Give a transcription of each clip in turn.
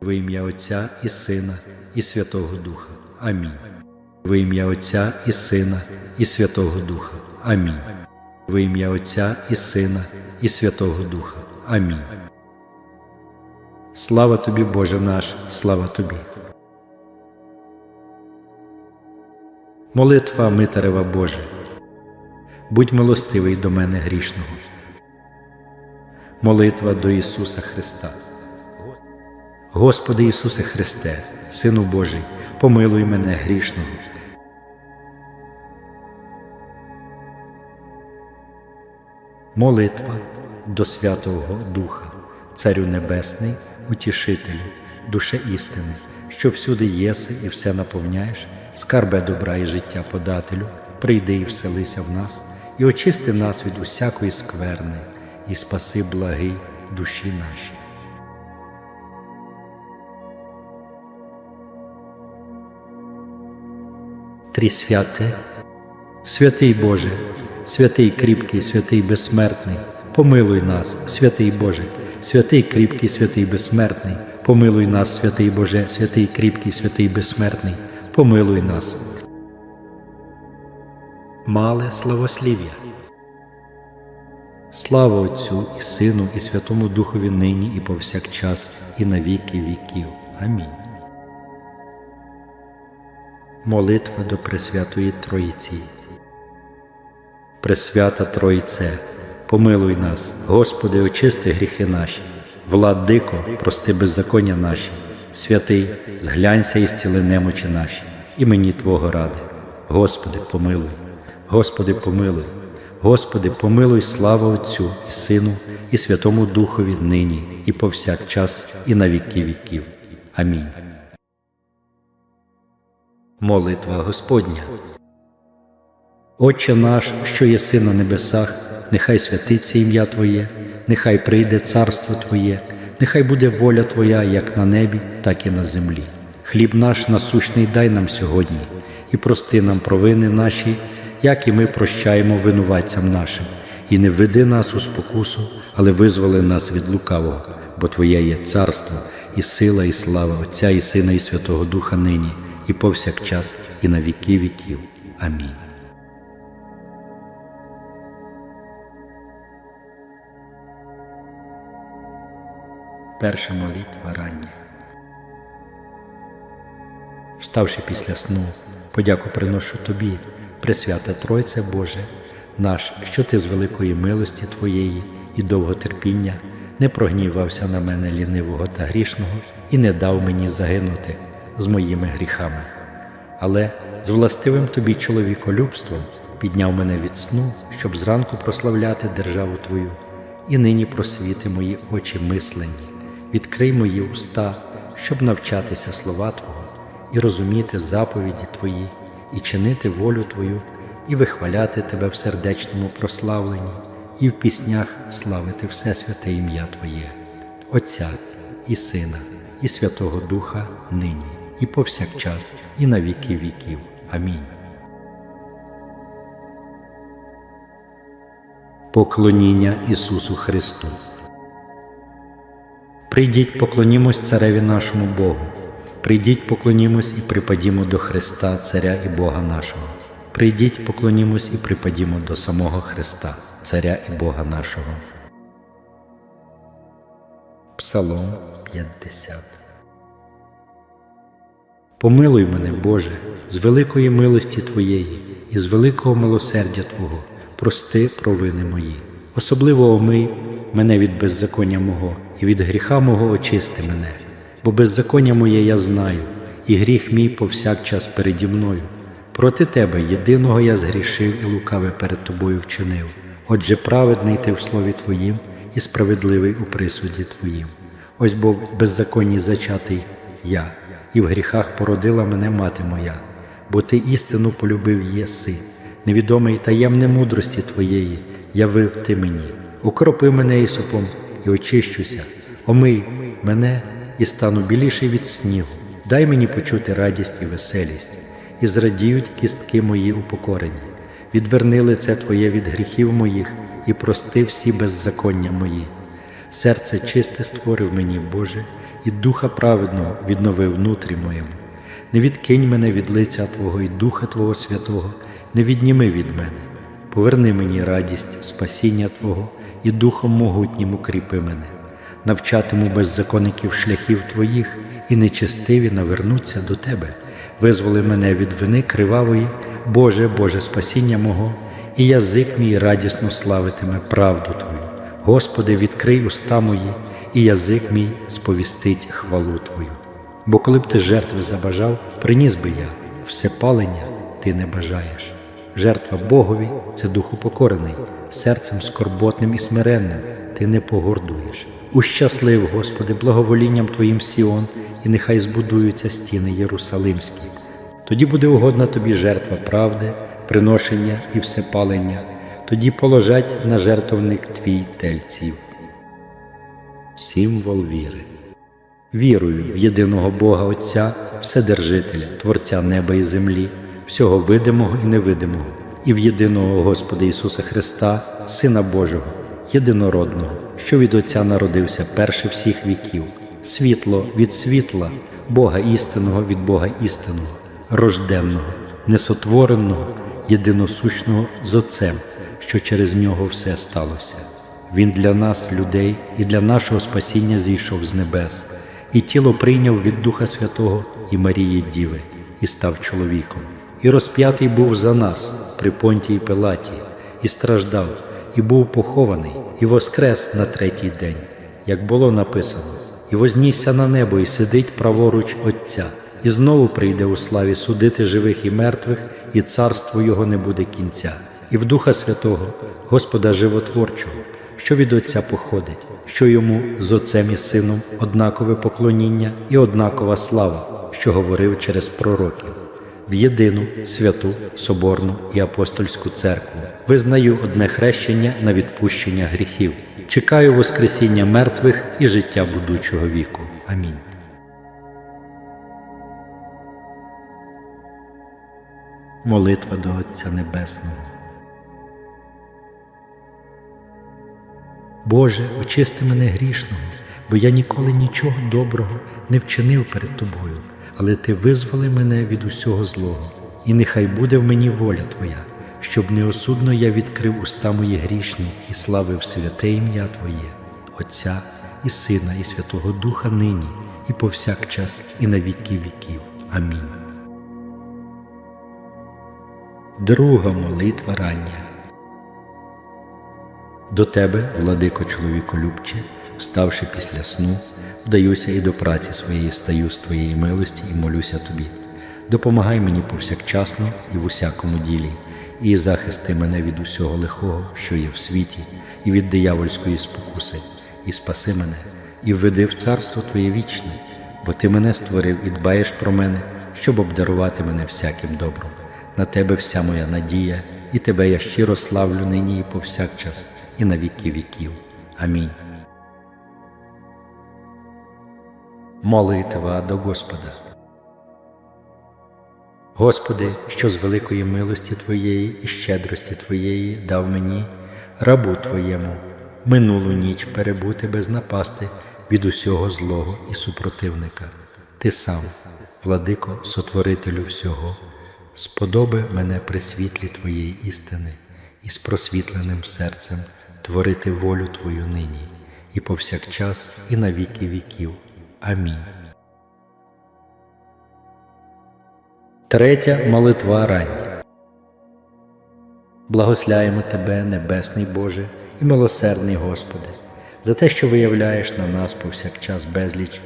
Во ім'я Отця і Сина, і Святого Духа. Амінь. Во ім'я Отця і Сина, і Святого Духа. Амінь. Во ім'я Отця і Сина, і Святого Духа. Амінь. Слава тобі, Боже наш, слава тобі. Молитва Митарева Боже. Будь милостивий до мене грішного. Молитва до Ісуса Христа. Господи Ісусе Христе, Сину Божий, помилуй мене грішного. Молитва до Святого Духа, Царю Небесний, Утішителю, душе істини, що всюди єси і все наповняєш, скарбе добра і життя подателю, прийди і вселися в нас, і очисти нас від усякої скверни, і спаси благий душі наші. Трісвяте, святий Боже, святий кріпкий, святий безсмертний, помилуй нас, святий Боже, святий кріпкий, святий безсмертний, помилуй нас, святий Боже, святий кріпкий, святий безсмертний, помилуй нас. Мале славослів'я. Слава Отцю і Сину, і Святому Духові нині, і повсякчас, і на віки віків. Амінь. Молитва до Пресвятої Троїці. Пресвята Троїце, помилуй нас, Господи, очисти гріхи наші, владико, прости беззаконня наші, святий, зглянься і зціли немочі наші, імені Твого ради. Господи, помилуй, Господи, помилуй, Господи, помилуй, слава Отцю і Сину, і Святому Духові нині, і повсякчас, і на віки віків. Амінь. Молитва Господня. Отче наш, що єси на небесах, нехай святиться ім'я Твоє, нехай прийде царство Твоє, нехай буде воля Твоя як на небі, так і на землі. Хліб наш насущний дай нам сьогодні, і прости нам провини наші, як і ми прощаємо винуватцям нашим, і не введи нас у спокусу, але визволи нас від лукавого, бо Твоє є царство, і сила, і слава Отця і Сина, і Святого Духа нині, і повсякчас, і на віки віків. Амінь. Перша молитва рання. Вставши після сну, подяку приношу тобі, Пресвята Тройце Боже, наш, що ти з великої милості Твоєї і довготерпіння не прогнівався на мене лінивого та грішного і не дав мені загинути з моїми гріхами. Але з властивим тобі чоловіколюбством підняв мене від сну, щоб зранку прославляти державу Твою, і нині просвіти мої очі мислені, відкрий мої уста, щоб навчатися слова Твого і розуміти заповіді Твої, і чинити волю Твою, і вихваляти Тебе в сердечному прославленні, і в піснях славити все святе ім'я Твоє, Отця і Сина, і Святого Духа нині, і повсякчас, і на віки віків. Амінь. Поклоніння Ісусу Христу. Прийдіть, поклонімось Цареві нашому Богу. Прийдіть, поклонімось і припадімо до Христа, Царя і Бога нашого. Прийдіть, поклонімось і припадімо до самого Христа, Царя і Бога нашого. Псалом 50 Помилуй мене, Боже, з великої милості Твоєї і з великого милосердя Твого, прости провини мої. Особливо омий мене від беззаконня мого, і від гріха мого очисти мене, бо беззаконня моє я знаю, і гріх мій повсякчас переді мною. Проти Тебе єдиного я згрішив і лукаве перед Тобою вчинив. Отже, праведний ти в слові Твоїм і справедливий у присуді Твоїм. Ось бо в беззаконні зачатий я, і в гріхах породила мене мати моя, бо ти істину полюбив єси, невідомий таємне мудрості Твоєї, явив ти мені, укропи мене ісопом і очищуся, омий мене і стану біліший від снігу, дай мені почути радість і веселість, і зрадіють кістки мої упокорені, відверни лице Твоє від гріхів моїх і прости всі беззаконня мої. серце чисте створив мені, Боже, і духа праведного відновив внутрі моєму. Не відкинь мене від лиця Твого і Духа Твого Святого, не відніми від мене. Поверни мені радість, спасіння Твого і Духом могутнім укріпи мене. Навчатиму беззаконників шляхів Твоїх, і нечестиві навернуться до Тебе. Визволи мене від вини кривавої, Боже, Боже спасіння мого, і язик мій радісно славитиме правду Твою. Господи, відкрий уста мої, і язик мій сповістить хвалу Твою. Бо коли б ти жертви забажав, приніс би я, всепалення ти не бажаєш. Жертва Богові це дух упокорений, серцем скорботним і смиренним ти не погордуєш. Ущаслив, Господи, благоволінням Твоїм Сіон, і нехай збудуються стіни Єрусалимські. Тоді буде угодна тобі жертва правди, приношення і всепалення, тоді положать на жертовник твій тельців. Символ віри. Вірую в єдиного Бога Отця, Вседержителя, Творця неба і землі, всього видимого і невидимого, і в єдиного Господа Ісуса Христа, Сина Божого, єдинородного, що від Отця народився перше всіх віків, світло від світла, Бога істинного від Бога істинного, рожденного, несотвореного, єдиносущного з Отцем, що через нього все сталося. Він для нас, людей, і для нашого спасіння зійшов з небес, і тіло прийняв від Духа Святого і Марії Діви, і став чоловіком, і розп'ятий був за нас при понтії Пилаті, і страждав, і був похований, і воскрес на третій день, як було написано, і вознісся на небо, і сидить праворуч Отця, і знову прийде у славі судити живих і мертвих, і царство Його не буде кінця, і в Духа Святого, Господа Животворчого що від Отця походить, що йому з Отцем і Сином однакове поклоніння і однакова слава, що говорив через пророків, в єдину святу, соборну і апостольську церкву. Визнаю одне хрещення на відпущення гріхів. Чекаю Воскресіння мертвих і життя будучого віку. Амінь. Молитва до Отця Небесного. Боже, очисти мене грішного, бо я ніколи нічого доброго не вчинив перед Тобою, але Ти визволи мене від усього злого, і нехай буде в мені воля Твоя, щоб неосудно я відкрив уста мої грішні і славив святе ім'я Твоє, Отця і Сина, і Святого Духа нині, і повсякчас, і на віки віків. Амінь. Друга молитва рання. До тебе, владико чоловіколюбче, вставши після сну, вдаюся і до праці своєї стаю з твоєї милості і молюся тобі. Допомагай мені повсякчасно і в усякому ділі, і захисти мене від усього лихого, що є в світі, і від диявольської спокуси, і спаси мене, і введи в царство Твоє вічне, бо Ти мене створив і дбаєш про мене, щоб обдарувати мене всяким добром. На тебе вся моя надія, і тебе я щиро славлю нині і повсякчас і на віки віків. Амінь. Молитва до Господа. Господи, що з великої милості Твоєї і щедрості Твоєї дав мені, рабу Твоєму, минулу ніч перебути без напасти від усього злого і супротивника. Ти сам, владико, сотворителю всього, сподоби мене при світлі Твоєї істини і з просвітленим серцем творити волю Твою нині, і повсякчас, і на віки віків. Амінь. Третя молитва рання. Благосляємо Тебе, Небесний Боже і милосердний Господи, за те, що виявляєш на нас повсякчас безліч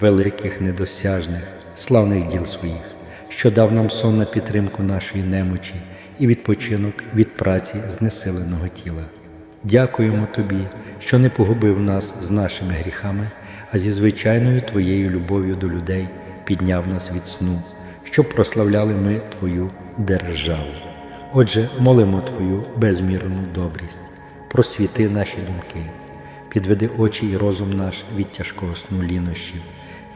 великих, недосяжних, славних діл своїх, що дав нам сон на підтримку нашої немочі і відпочинок від праці знесиленого тіла. Дякуємо Тобі, що не погубив нас з нашими гріхами, а зі звичайною Твоєю любов'ю до людей підняв нас від сну, щоб прославляли ми Твою державу. Отже, молимо Твою безмірну добрість, просвіти наші думки, підведи очі і розум наш від тяжкого сну лінощів,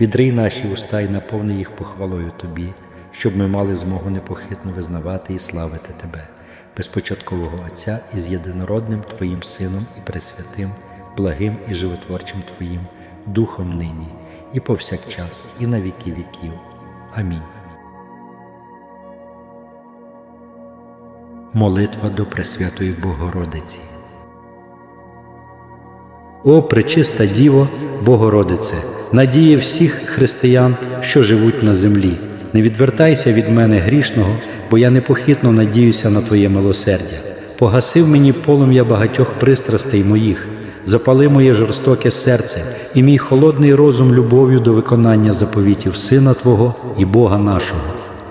відрий наші уста і наповни їх похвалою Тобі, щоб ми мали змогу непохитно визнавати і славити Тебе, безпочаткового Отця і з єдинородним Твоїм Сином і Пресвятим благим і животворчим Твоїм Духом нині, і повсякчас, і на віки віків. Амінь. Молитва до Пресвятої Богородиці. О пречиста Діво, Богородице, надії всіх християн, що живуть на землі. Не відвертайся від мене грішного, бо я непохитно надіюся на Твоє милосердя. Погасив мені полум'я багатьох пристрастей моїх, запали моє жорстоке серце і мій холодний розум любов'ю до виконання заповітів Сина Твого і Бога нашого.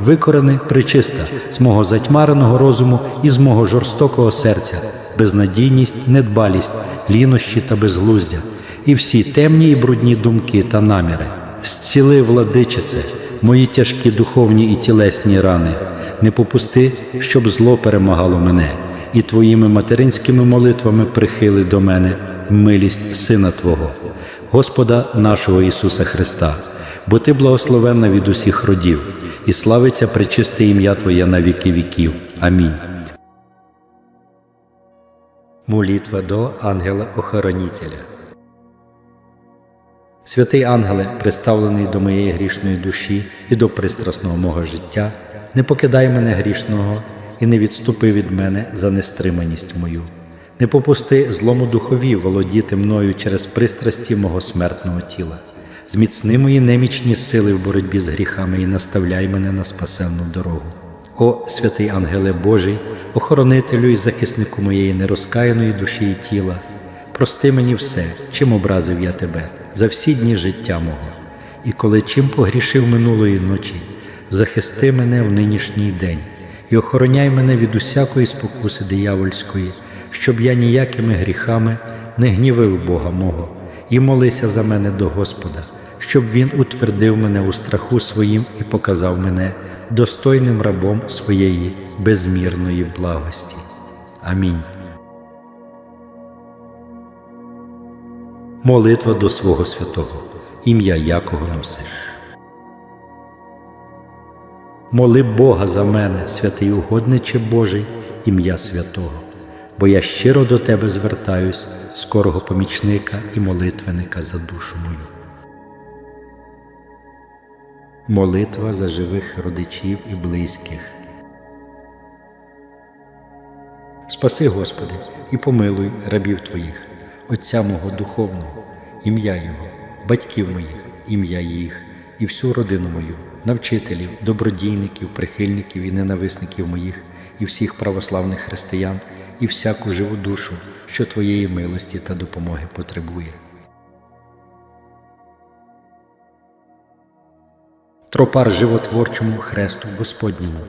Викорени причиста з мого затьмареного розуму і з мого жорстокого серця, безнадійність, недбалість, лінощі та безглуздя, і всі темні і брудні думки та наміри. Зціли, владичице, мої тяжкі духовні і тілесні рани, не попусти, щоб зло перемагало мене, і твоїми материнськими молитвами прихили до мене милість Сина Твого, Господа нашого Ісуса Христа, бо Ти благословенна від усіх родів, і славиться пречисте ім'я Твоє на віки віків. Амінь. Молитва до ангела-охоронителя. Святий ангеле, приставлений до моєї грішної душі і до пристрасного мого життя, не покидай мене грішного і не відступи від мене за нестриманість мою. Не попусти злому духові володіти мною через пристрасті мого смертного тіла. Зміцни мої немічні сили в боротьбі з гріхами і наставляй мене на спасенну дорогу. О, святий ангеле Божий, охоронителю і захиснику моєї нерозкаяної душі і тіла, прости мені все, чим образив я тебе за всі дні життя мого, і коли чим погрішив минулої ночі, захисти мене в нинішній день і охороняй мене від усякої спокуси диявольської, щоб я ніякими гріхами не гнівив Бога мого, і молися за мене до Господа, щоб Він утвердив мене у страху своїм і показав мене достойним рабом своєї безмірної благості. Амінь. Молитва до свого святого, ім'я якого носиш. Моли Бога за мене, святий угодниче Божий, ім'я святого, бо я щиро до Тебе звертаюсь, скорого помічника і молитвенника за душу мою. Молитва за живих родичів і близьких. Спаси, Господи, і помилуй рабів Твоїх, Отця мого духовного, ім'я Його, батьків моїх, ім'я їх, і всю родину мою, навчителів, добродійників, прихильників і ненависників моїх, і всіх православних християн, і всяку живу душу, що Твоєї милості та допомоги потребує. Тропар животворчому хресту Господньому.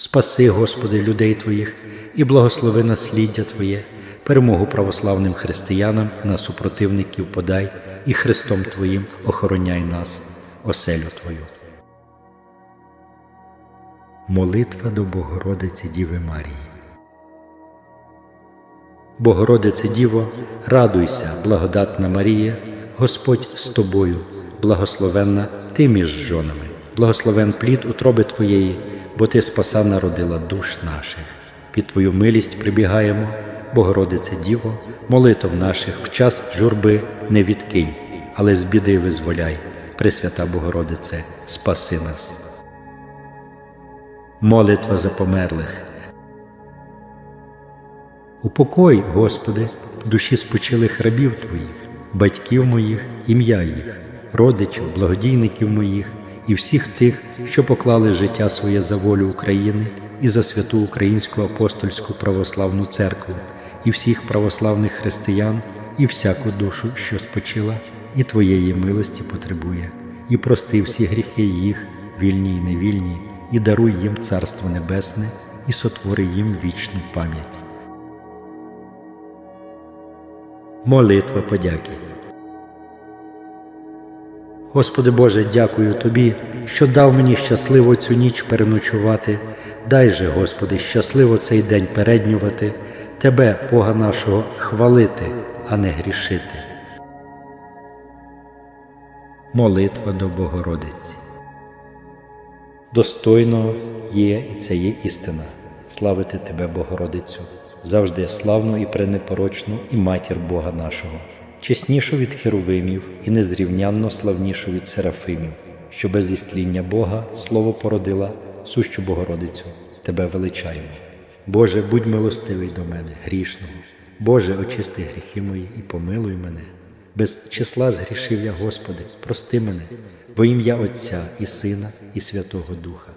Спаси, Господи, людей Твоїх і благослови насліддя Твоє, перемогу православним християнам на супротивників подай і Христом Твоїм охороняй нас, оселю Твою. Молитва до Богородиці Діви Марії. Богородице Діво, радуйся, благодатна Марія, Господь з тобою, благословенна ти між жонами, благословен плід утроби Твоєї, бо Ти спаса народила душ наших. Під Твою милість прибігаємо, Богородице Діво, молитв наших в час журби не відкинь, але з біди визволяй, Пресвята Богородице, спаси нас. Молитва за померлих. Упокой, Господи, душі спочилих рабів Твоїх, батьків моїх, ім'я їх, родичів, благодійників моїх і всіх тих, що поклали життя своє за волю України і за святу Українську апостольську православну церкву, і всіх православних християн, і всяку душу, що спочила, і Твоєї милості потребує, і прости всі гріхи їх, вільні й невільні, і даруй їм Царство Небесне, і сотвори їм вічну пам'ять. Молитва подяки. Господи Боже, дякую Тобі, що дав мені щасливо цю ніч переночувати. Дай же, Господи, щасливо цей день переднювати, Тебе, Бога нашого, хвалити, а не грішити. Молитва до Богородиці. Достойно є і це є істина. Славити Тебе, Богородицю, завжди славну і пренепорочну, і матір Бога нашого, чеснішу від херовимів і незрівнянно славнішу від серафимів, що без істління Бога слово породила, сущу Богородицю, тебе величаємо. Боже, будь милостивий до мене, грішного. Боже, очисти гріхи мої і помилуй мене. Без числа згрішив я, Господи, прости мене, во ім'я Отця і Сина, і Святого Духа.